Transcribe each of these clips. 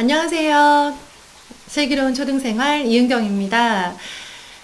안녕하세요. 슬기로운 초등생활 이은경입니다.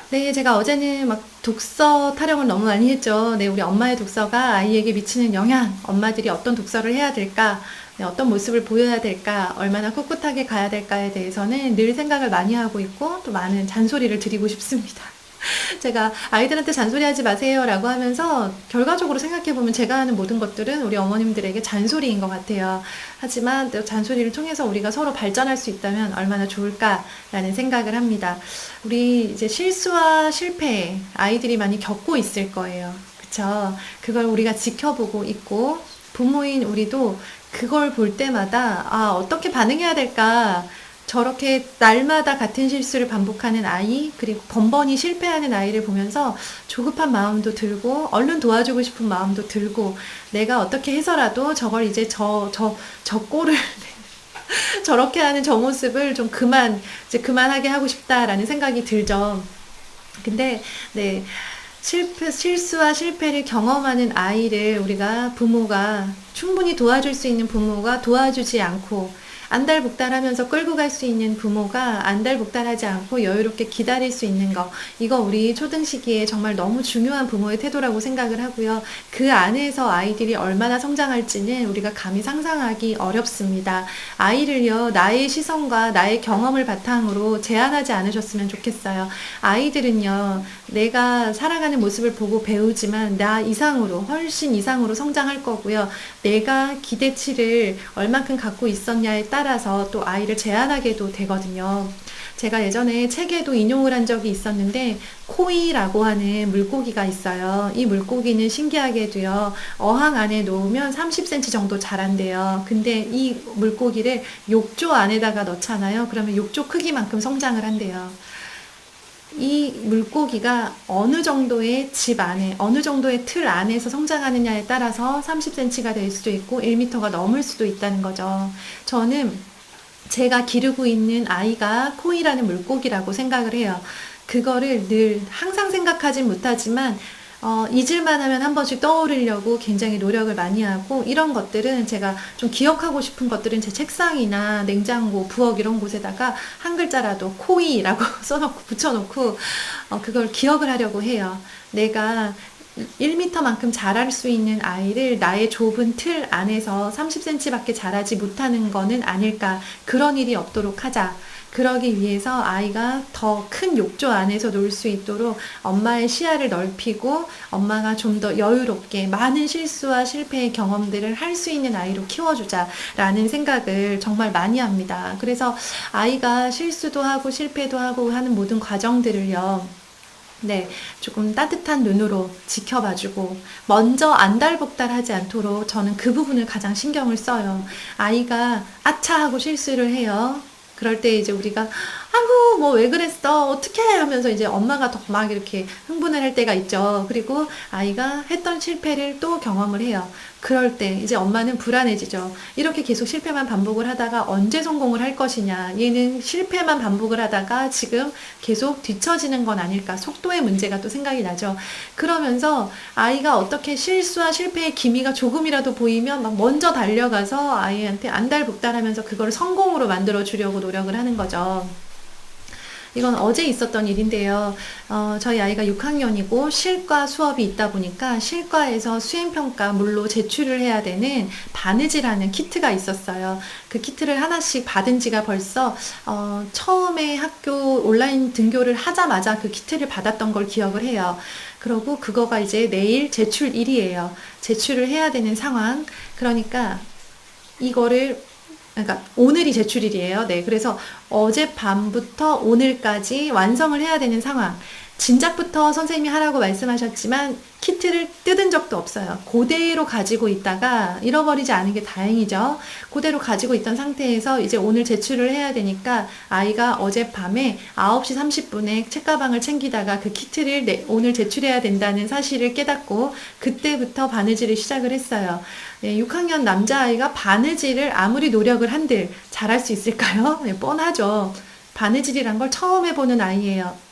네, 제가 어제는 막 독서 타령을 너무 많이 했죠. 네, 우리 엄마의 독서가 아이에게 미치는 영향, 엄마들이 어떤 독서를 해야 될까, 네, 어떤 모습을 보여야 될까, 얼마나 꿋꿋하게 가야 될까에 대해서는 늘 생각을 많이 하고 있고, 또 많은 잔소리를 드리고 싶습니다. 제가 아이들한테 잔소리하지 마세요라고 하면서 결과적으로 생각해 보면 제가 하는 모든 것들은 우리 어머님들에게 잔소리인 것 같아요. 하지만 또 잔소리를 통해서 우리가 서로 발전할 수 있다면 얼마나 좋을까라는 생각을 합니다. 우리 이제 실수와 실패 아이들이 많이 겪고 있을 거예요. 그쵸? 그걸 우리가 지켜보고 있고 부모인 우리도 그걸 볼 때마다 아, 어떻게 반응해야 될까? 저렇게 날마다 같은 실수를 반복하는 아이, 그리고 번번이 실패하는 아이를 보면서 조급한 마음도 들고, 얼른 도와주고 싶은 마음도 들고, 내가 어떻게 해서라도 저걸 이제 저, 저, 저 꼴을, 저렇게 하는 저 모습을 좀 그만, 이제 그만하게 하고 싶다라는 생각이 들죠. 근데, 네. 실패, 실수와 실패를 경험하는 아이를 우리가 부모가 충분히 도와줄 수 있는 부모가 도와주지 않고 안달복달하면서 끌고 갈 수 있는 부모가 안달복달하지 않고 여유롭게 기다릴 수 있는 거 이거 우리 초등 시기에 정말 너무 중요한 부모의 태도라고 생각을 하고요. 그 안에서 아이들이 얼마나 성장할지는 우리가 감히 상상하기 어렵습니다. 아이를요 나의 시선과 나의 경험을 바탕으로 제한하지 않으셨으면 좋겠어요. 아이들은요 내가 살아가는 모습을 보고 배우지만 나 이상으로 훨씬 이상으로 성장할 거고요. 내가 기대치를 얼만큼 갖고 있었냐에 따라 따라서 또 아이를 제한하게도 되거든요. 제가 예전에 책에도 인용을 한 적이 있었는데 코이라고 하는 물고기가 있어요. 이 물고기는 신기하게도요. 어항 안에 놓으면 30cm 정도 자란대요. 근데 이 물고기를 욕조 안에다가 넣잖아요. 그러면 욕조 크기만큼 성장을 한대요. 이 물고기가 어느 정도의 집 안에, 어느 정도의 틀 안에서 성장하느냐에 따라서 30cm가 될 수도 있고 1m가 넘을 수도 있다는 거죠. 저는 제가 기르고 있는 아이가 코이라는 물고기라고 생각을 해요. 그거를 늘 항상 생각하진 못하지만 어, 잊을만 하면 한 번씩 떠오르려고 굉장히 노력을 많이 하고 이런 것들은 제가 좀 기억하고 싶은 것들은 제 책상이나 냉장고, 부엌 이런 곳에다가 한 글자라도 코이라고 써놓고 붙여놓고 어, 그걸 기억을 하려고 해요. 내가 1m만큼 자랄 수 있는 아이를 나의 좁은 틀 안에서 30cm밖에 자라지 못하는 거는 아닐까. 그런 일이 없도록 하자. 그러기 위해서 아이가 더 큰 욕조 안에서 놀 수 있도록 엄마의 시야를 넓히고 엄마가 좀 더 여유롭게 많은 실수와 실패의 경험들을 할 수 있는 아이로 키워주자라는 생각을 정말 많이 합니다. 그래서 아이가 실수도 하고 실패도 하고 하는 모든 과정들을요. 네, 조금 따뜻한 눈으로 지켜봐주고, 먼저 안달복달 하지 않도록 저는 그 부분을 가장 신경을 써요. 아이가 아차 하고 실수를 해요. 그럴 때 이제 우리가 아이고 뭐 왜 그랬어 어떻게 하면서 이제 엄마가 더 막 이렇게 흥분을 할 때가 있죠. 그리고 아이가 했던 실패를 또 경험을 해요. 그럴 때 이제 엄마는 불안해지죠. 이렇게 계속 실패만 반복을 하다가 언제 성공을 할 것이냐. 얘는 실패만 반복을 하다가 지금 계속 뒤처지는 건 아닐까. 속도의 문제가 또 생각이 나죠. 그러면서 아이가 어떻게 실수와 실패의 기미가 조금이라도 보이면 막 먼저 달려가서 아이한테 안달복달하면서 그걸 성공으로 만들어 주려고 노력을 하는 거죠. 이건 어제 있었던 일인데요. 어, 저희 아이가 6학년이고 실과 수업이 있다 보니까 실과에서 수행평가 물로 제출을 해야 되는 바느질하는 키트가 있었어요. 그 키트를 하나씩 받은 지가 벌써 어, 처음에 학교 온라인 등교를 하자마자 그 키트를 받았던 걸 기억을 해요. 그러고 그거가 이제 내일 제출일이에요. 제출을 해야 되는 상황. 그러니까 이거를 그러니까 오늘이 제출일이에요. 네. 그래서 어젯밤부터 오늘까지 완성을 해야 되는 상황. 진작부터 선생님이 하라고 말씀하셨지만 키트를 뜯은 적도 없어요. 그대로 가지고 있다가 잃어버리지 않은 게 다행이죠. 그대로 가지고 있던 상태에서 이제 오늘 제출을 해야 되니까 아이가 어젯밤에 9시 30분에 책가방을 챙기다가 그 키트를 오늘 제출해야 된다는 사실을 깨닫고 그때부터 바느질을 시작을 했어요. 네, 6학년 남자아이가 바느질을 아무리 노력을 한들 잘할 수 있을까요? 네, 뻔하죠. 바느질이란 걸 처음 해보는 아이예요.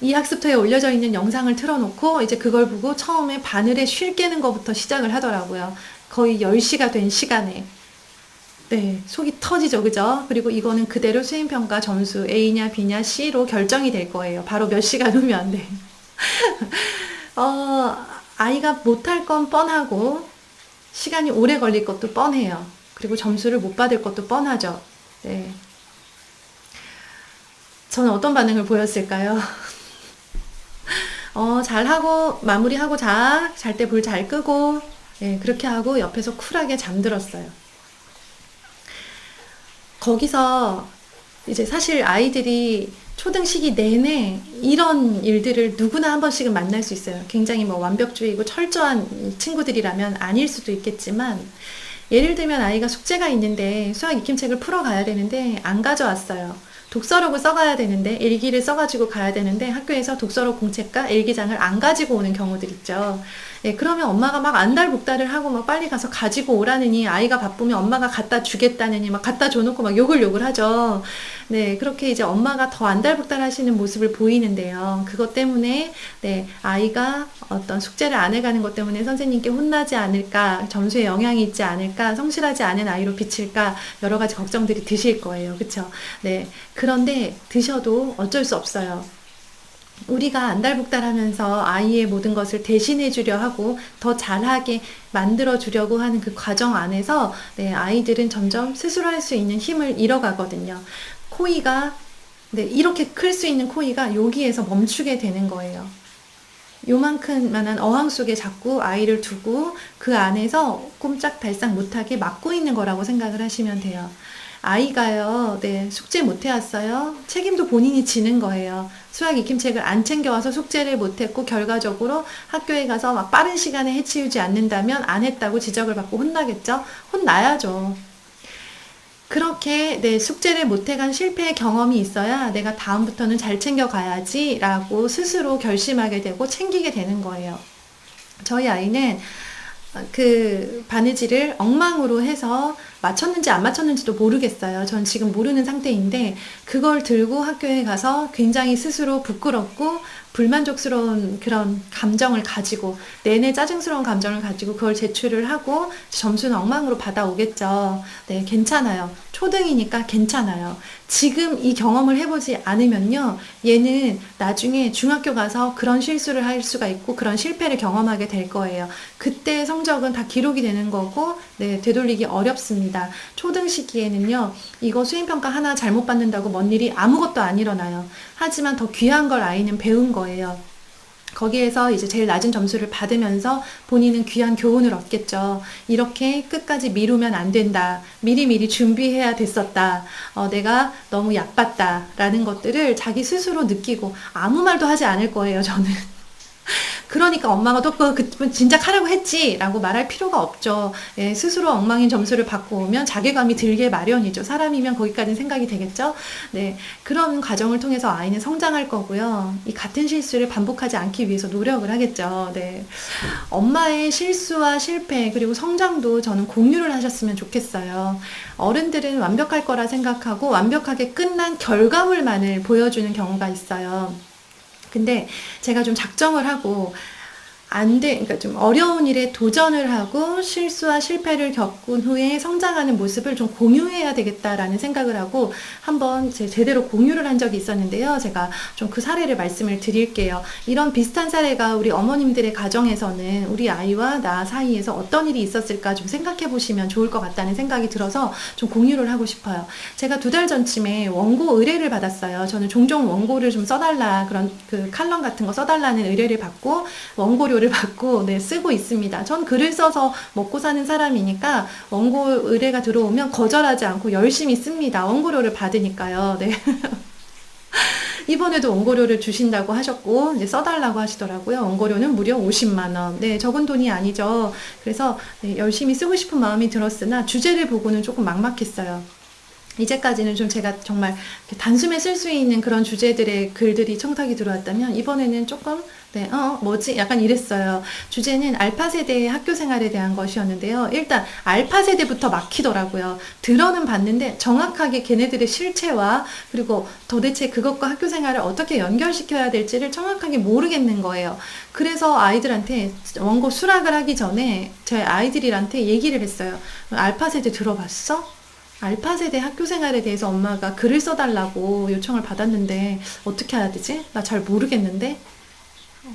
이 학습터에 올려져 있는 영상을 틀어놓고 이제 그걸 보고 처음에 바늘에 쉴 깨는 것부터 시작을 하더라고요. 거의 10시가 된 시간에. 네, 속이 터지죠, 그죠? 그리고 이거는 그대로 수행평가 점수 A냐 B냐 C로 결정이 될 거예요. 바로 몇 시간 후면, 네. 어, 아이가 못할 건 뻔하고, 시간이 오래 걸릴 것도 뻔해요. 그리고 점수를 못 받을 것도 뻔하죠. 네. 저는 어떤 반응을 보였을까요? 어, 잘하고, 마무리하고 자. 잘 때 불 잘 끄고, 네, 그렇게 하고 옆에서 쿨하게 잠들었어요. 거기서 이제 사실 아이들이 초등 시기 내내 이런 일들을 누구나 한 번씩은 만날 수 있어요. 굉장히 뭐 완벽주의고 철저한 친구들이라면 아닐 수도 있겠지만, 예를 들면 아이가 숙제가 있는데 수학 익힘책을 풀어 가야 되는데 안 가져왔어요. 독서록을 써가야 되는데 일기를 써가지고 가야 되는데 학교에서 독서록 공책과 일기장을 안 가지고 오는 경우들 있죠. 예, 그러면 엄마가 막 안달복달을 하고 막 빨리 가서 가지고 오라느니 아이가 바쁘면 엄마가 갖다 주겠다느니 막 갖다 줘놓고 막 욕을 욕을 하죠. 네, 그렇게 이제 엄마가 더 안달복달 하시는 모습을 보이는데요. 그것 때문에 네, 아이가 어떤 숙제를 안 해가는 것 때문에 선생님께 혼나지 않을까, 점수에 영향이 있지 않을까, 성실하지 않은 아이로 비칠까 여러 가지 걱정들이 드실 거예요. 그렇죠? 네. 그런데 드셔도 어쩔 수 없어요. 우리가 안달복달하면서 아이의 모든 것을 대신해 주려 하고 더 잘하게 만들어 주려고 하는 그 과정 안에서 네, 아이들은 점점 스스로 할 수 있는 힘을 잃어가거든요. 코이가 네, 이렇게 클 수 있는 코이가 여기에서 멈추게 되는 거예요. 요만큼만한 어항 속에 자꾸 아이를 두고 그 안에서 꼼짝달싹 못하게 막고 있는 거라고 생각을 하시면 돼요. 아이가요, 네, 숙제 못 해왔어요. 책임도 본인이 지는 거예요. 수학 익힘책을 안 챙겨와서 숙제를 못 했고, 결과적으로 학교에 가서 막 빠른 시간에 해치우지 않는다면 안 했다고 지적을 받고 혼나겠죠? 혼나야죠. 그렇게 내 숙제를 못해간 실패의 경험이 있어야 내가 다음부터는 잘 챙겨가야지 라고 스스로 결심하게 되고 챙기게 되는 거예요. 저희 아이는 그 바느질을 엉망으로 해서 맞췄는지 안 맞췄는지도 모르겠어요. 전 지금 모르는 상태인데 그걸 들고 학교에 가서 굉장히 스스로 부끄럽고 불만족스러운 그런 감정을 가지고 내내 짜증스러운 감정을 가지고 그걸 제출을 하고 점수는 엉망으로 받아오겠죠. 네, 괜찮아요. 초등이니까 괜찮아요. 지금 이 경험을 해보지 않으면요. 얘는 나중에 중학교 가서 그런 실수를 할 수가 있고 그런 실패를 경험하게 될 거예요. 그때 성적은 다 기록이 되는 거고 네, 되돌리기 어렵습니다. 초등 시기에는요. 이거 수행평가 하나 잘못 받는다고 뭔 일이 아무것도 안 일어나요. 하지만 더 귀한 걸 아이는 배운 거예요. 거기에서 이제 제일 낮은 점수를 받으면서 본인은 귀한 교훈을 얻겠죠. 이렇게 끝까지 미루면 안 된다. 미리미리 준비해야 됐었다. 어, 내가 너무 얕봤다. 라는 것들을 자기 스스로 느끼고 아무 말도 하지 않을 거예요, 저는. 그러니까 엄마가 또그 그, 진작 하라고 했지 라고 말할 필요가 없죠. 예, 스스로 엉망인 점수를 받고 오면 자괴감이 들게 마련이죠. 사람이면 거기까지 생각이 되겠죠. 네, 그런 과정을 통해서 아이는 성장할 거고요. 이 같은 실수를 반복하지 않기 위해서 노력을 하겠죠. 네, 엄마의 실수와 실패 그리고 성장도 저는 공유를 하셨으면 좋겠어요. 어른들은 완벽할 거라 생각하고 완벽하게 끝난 결과물만을 보여주는 경우가 있어요. 근데 제가 좀 작정을 하고 안 돼, 그러니까 좀 어려운 일에 도전을 하고 실수와 실패를 겪은 후에 성장하는 모습을 좀 공유해야 되겠다라는 생각을 하고 한번 제 제대로 공유를 한 적이 있었는데요. 제가 좀 그 사례를 말씀을 드릴게요. 이런 비슷한 사례가 우리 어머님들의 가정에서는 우리 아이와 나 사이에서 어떤 일이 있었을까 좀 생각해 보시면 좋을 것 같다는 생각이 들어서 좀 공유를 하고 싶어요. 제가 두 달 전쯤에 원고 의뢰를 받았어요. 저는 종종 원고를 좀 써달라 그런 그 칼럼 같은 거 써달라는 의뢰를 받고 원고료 원고료를 받고 네, 쓰고 있습니다. 전 글을 써서 먹고 사는 사람이니까 원고 의뢰가 들어오면 거절하지 않고 열심히 씁니다. 원고료를 받으니까요. 네. 이번에도 원고료를 주신다고 하셨고 이제 써달라고 하시더라고요. 원고료는 무려 50만 원. 네, 적은 돈이 아니죠. 그래서 네, 열심히 쓰고 싶은 마음이 들었으나 주제를 보고는 조금 막막했어요. 이제까지는 좀 제가 정말 단숨에 쓸 수 있는 그런 주제들의 글들이 청탁이 들어왔다면 이번에는 조금 네, 어, 뭐지? 약간 이랬어요. 주제는 알파 세대의 학교 생활에 대한 것이었는데요. 일단 알파 세대부터 막히더라고요. 들어는 봤는데 정확하게 걔네들의 실체와 그리고 도대체 그것과 학교 생활을 어떻게 연결시켜야 될지를 정확하게 모르겠는 거예요. 그래서 아이들한테 원고 수락을 하기 전에 제 아이들한테 얘기를 했어요. 알파 세대 들어봤어? 알파 세대 학교 생활에 대해서 엄마가 글을 써달라고 요청을 받았는데 어떻게 해야 되지? 나 잘 모르겠는데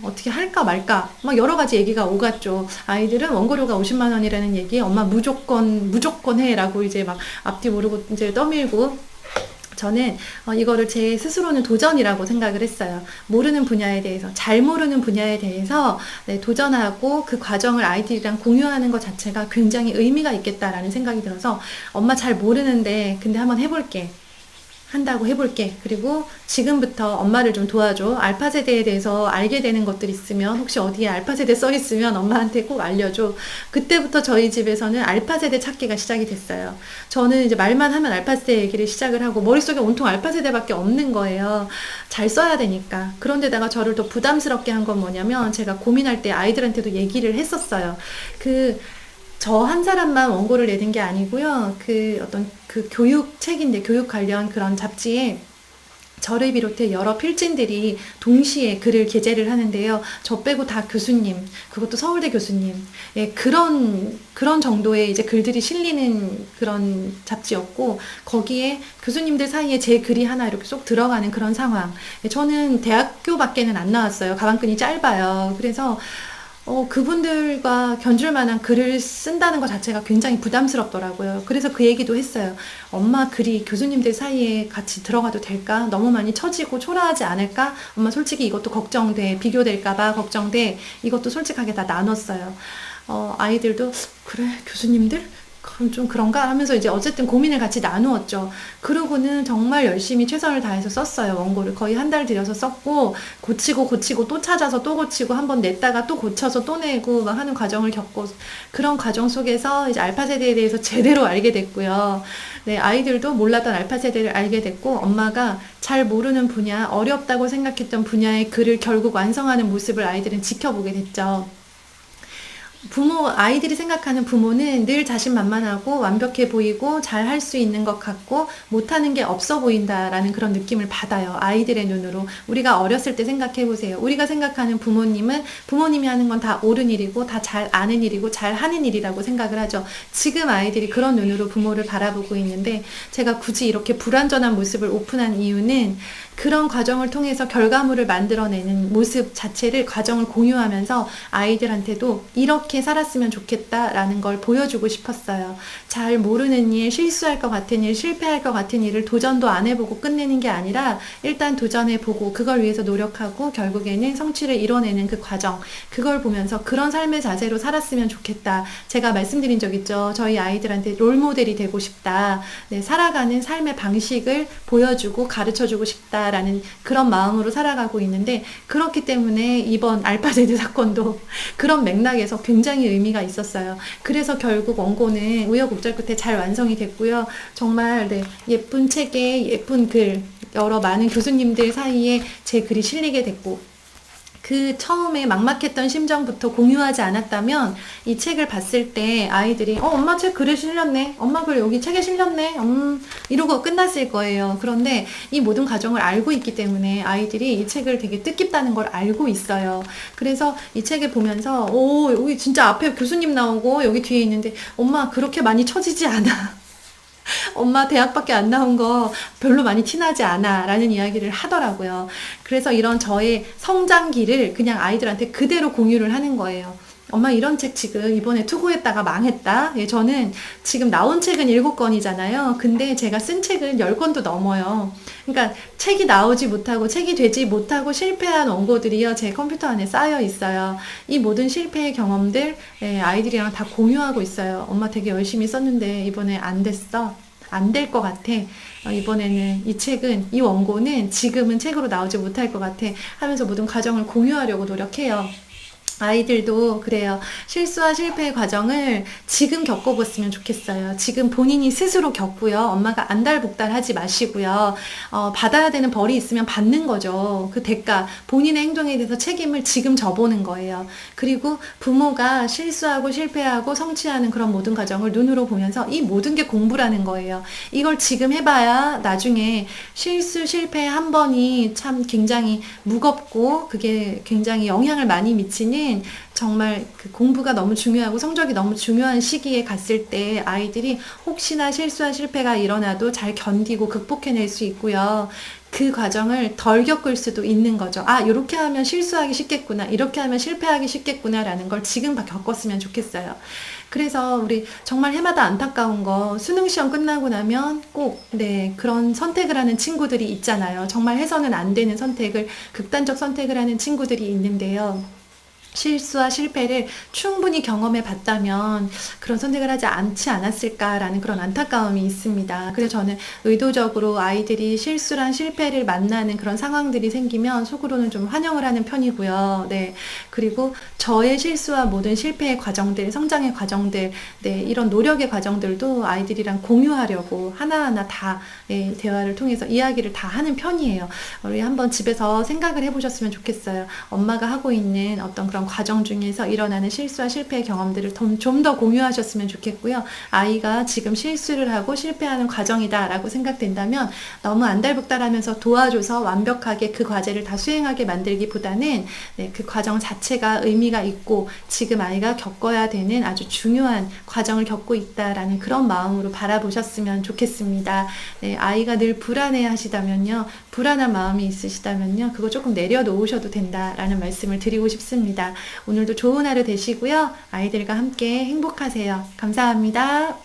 어떻게 할까 말까 막 여러 가지 얘기가 오갔죠. 아이들은 원고료가 50만 원이라는 얘기 엄마 무조건 무조건 해라고 이제 막 앞뒤 모르고 이제 떠밀고 저는 어, 이거를 제 스스로는 도전이라고 생각을 했어요. 모르는 분야에 대해서, 잘 모르는 분야에 대해서 네, 도전하고 그 과정을 아이들이랑 공유하는 것 자체가 굉장히 의미가 있겠다라는 생각이 들어서 엄마 잘 모르는데 근데 한번 해볼게. 한다고 해볼게. 그리고 지금부터 엄마를 좀 도와줘. 알파 세대에 대해서 알게 되는 것들 있으면 혹시 어디에 알파 세대 써 있으면 엄마한테 꼭 알려줘. 그때부터 저희 집에서는 알파 세대 찾기가 시작이 됐어요. 저는 이제 말만 하면 알파 세대 얘기를 시작을 하고 머릿속에 온통 알파 세대밖에 없는 거예요. 잘 써야 되니까. 그런데다가 저를 더 부담스럽게 한 건 뭐냐면 제가 고민할 때 아이들한테도 얘기를 했었어요. 그 저 한 사람만 원고를 내는 게 아니고요. 그 어떤 그 교육 책인데 교육 관련 그런 잡지에 저를 비롯해 여러 필진들이 동시에 글을 게재를 하는데요. 저 빼고 다 교수님, 그것도 서울대 교수님, 예, 그런, 그런 정도의 이제 글들이 실리는 그런 잡지였고, 거기에 교수님들 사이에 제 글이 하나 이렇게 쏙 들어가는 그런 상황. 예, 저는 대학교 밖에는 안 나왔어요. 가방끈이 짧아요. 그래서 어, 그분들과 견줄 만한 글을 쓴다는 것 자체가 굉장히 부담스럽더라고요. 그래서 그 얘기도 했어요. 엄마 글이 교수님들 사이에 같이 들어가도 될까? 너무 많이 처지고 초라하지 않을까? 엄마 솔직히 이것도 걱정돼. 비교될까봐 걱정돼. 이것도 솔직하게 다 나눴어요. 어, 아이들도, 그래, 교수님들? 그럼 좀 그런가 하면서 이제 어쨌든 고민을 같이 나누었죠. 그러고는 정말 열심히 최선을 다해서 썼어요. 원고를 거의 한 달 들여서 썼고 고치고 고치고 또 찾아서 또 고치고 한 번 냈다가 또 고쳐서 또 내고 막 하는 과정을 겪고 그런 과정 속에서 이제 알파 세대에 대해서 제대로 알게 됐고요. 네, 아이들도 몰랐던 알파 세대를 알게 됐고 엄마가 잘 모르는 분야, 어렵다고 생각했던 분야의 글을 결국 완성하는 모습을 아이들은 지켜보게 됐죠. 부모, 아이들이 생각하는 부모는 늘 자신만만하고 완벽해 보이고 잘 할 수 있는 것 같고 못하는 게 없어 보인다라는 그런 느낌을 받아요. 아이들의 눈으로. 우리가 어렸을 때 생각해 보세요. 우리가 생각하는 부모님은 부모님이 하는 건 다 옳은 일이고 다 잘 아는 일이고 잘 하는 일이라고 생각을 하죠. 지금 아이들이 그런 눈으로 부모를 바라보고 있는데 제가 굳이 이렇게 불완전한 모습을 오픈한 이유는 그런 과정을 통해서 결과물을 만들어내는 모습 자체를 과정을 공유하면서 아이들한테도 이렇게 살았으면 좋겠다라는 걸 보여주고 싶었어요. 잘 모르는 일, 실수할 것 같은 일, 실패할 것 같은 일을 도전도 안 해보고 끝내는 게 아니라 일단 도전해보고 그걸 위해서 노력하고 결국에는 성취를 이뤄내는 그 과정, 그걸 보면서 그런 삶의 자세로 살았으면 좋겠다. 제가 말씀드린 적 있죠. 저희 아이들한테 롤모델이 되고 싶다. 네, 살아가는 삶의 방식을 보여주고 가르쳐주고 싶다. 라는 그런 마음으로 살아가고 있는데 그렇기 때문에 이번 알파제드 사건도 그런 맥락에서 굉장히 의미가 있었어요. 그래서 결국 원고는 우여곡절 끝에 잘 완성이 됐고요. 정말 네, 예쁜 책에 예쁜 글 여러 많은 교수님들 사이에 제 글이 실리게 됐고 그 처음에 막막했던 심정부터 공유하지 않았다면 이 책을 봤을 때 아이들이 어 엄마 책 글에 실렸네. 엄마 글 여기 책에 실렸네. 음 이러고 끝났을 거예요. 그런데 이 모든 과정을 알고 있기 때문에 아이들이 이 책을 되게 뜻깊다는 걸 알고 있어요. 그래서 이 책을 보면서 오 여기 진짜 앞에 교수님 나오고 여기 뒤에 있는데 엄마 그렇게 많이 처지지 않아 엄마 대학밖에 안 나온 거 별로 많이 티나지 않아 라는 이야기를 하더라고요. 그래서 이런 저의 성장기를 그냥 아이들한테 그대로 공유를 하는 거예요. 엄마 이런 책 지금 이번에 투고했다가 망했다. 예, 저는 지금 나온 책은 7권이잖아요. 근데 제가 쓴 책은 10권도 넘어요. 그러니까 책이 나오지 못하고 책이 되지 못하고 실패한 원고들이요. 제 컴퓨터 안에 쌓여 있어요. 이 모든 실패의 경험들 예, 아이들이랑 다 공유하고 있어요. 엄마 되게 열심히 썼는데 이번에 안 됐어. 안 될 것 같아. 어, 이번에는 이 책은, 이 원고는 지금은 책으로 나오지 못할 것 같아. 하면서 모든 과정을 공유하려고 노력해요. 아이들도 그래요. 실수와 실패의 과정을 지금 겪어봤으면 좋겠어요. 지금 본인이 스스로 겪고요. 엄마가 안달복달 하지 마시고요. 어, 받아야 되는 벌이 있으면 받는 거죠. 그 대가, 본인의 행동에 대해서 책임을 지금 져보는 거예요. 그리고 부모가 실수하고 실패하고 성취하는 그런 모든 과정을 눈으로 보면서 이 모든 게 공부라는 거예요. 이걸 지금 해봐야 나중에 실수, 실패 한 번이 참 굉장히 무겁고 그게 굉장히 영향을 많이 미치는 때는 정말 그 공부가 너무 중요하고 성적이 너무 중요한 시기에 갔을 때 아이들이 혹시나 실수와 실패가 일어나도 잘 견디고 극복해낼 수 있고요. 그 과정을 덜 겪을 수도 있는 거죠. 아, 이렇게 하면 실수하기 쉽겠구나. 이렇게 하면 실패하기 쉽겠구나라는 걸 지금 겪었으면 좋겠어요. 그래서 우리 정말 해마다 안타까운 거 수능 시험 끝나고 나면 꼭 네, 그런 선택을 하는 친구들이 있잖아요. 정말 해서는 안 되는 선택을 극단적 선택을 하는 친구들이 있는데요. 실수와 실패를 충분히 경험해 봤다면 그런 선택을 하지 않지 않았을까라는 그런 안타까움이 있습니다. 그래서 저는 의도적으로 아이들이 실수랑 실패를 만나는 그런 상황들이 생기면 속으로는 좀 환영을 하는 편이고요. 네. 그리고 저의 실수와 모든 실패의 과정들, 성장의 과정들, 네. 이런 노력의 과정들도 아이들이랑 공유하려고 하나하나 다 네, 대화를 통해서 이야기를 다 하는 편이에요. 우리 한번 집에서 생각을 해 보셨으면 좋겠어요. 엄마가 하고 있는 어떤 과정 중에서 일어나는 실수와 실패의 경험들을 좀 더 공유하셨으면 좋겠고요. 아이가 지금 실수를 하고 실패하는 과정이다라고 생각된다면 너무 안달복달하면서 도와줘서 완벽하게 그 과제를 다 수행하게 만들기보다는 네, 그 과정 자체가 의미가 있고 지금 아이가 겪어야 되는 아주 중요한 과정을 겪고 있다라는 그런 마음으로 바라보셨으면 좋겠습니다. 네, 아이가 늘 불안해 하시다면요. 불안한 마음이 있으시다면요. 그거 조금 내려놓으셔도 된다라는 말씀을 드리고 싶습니다. 오늘도 좋은 하루 되시고요. 아이들과 함께 행복하세요. 감사합니다.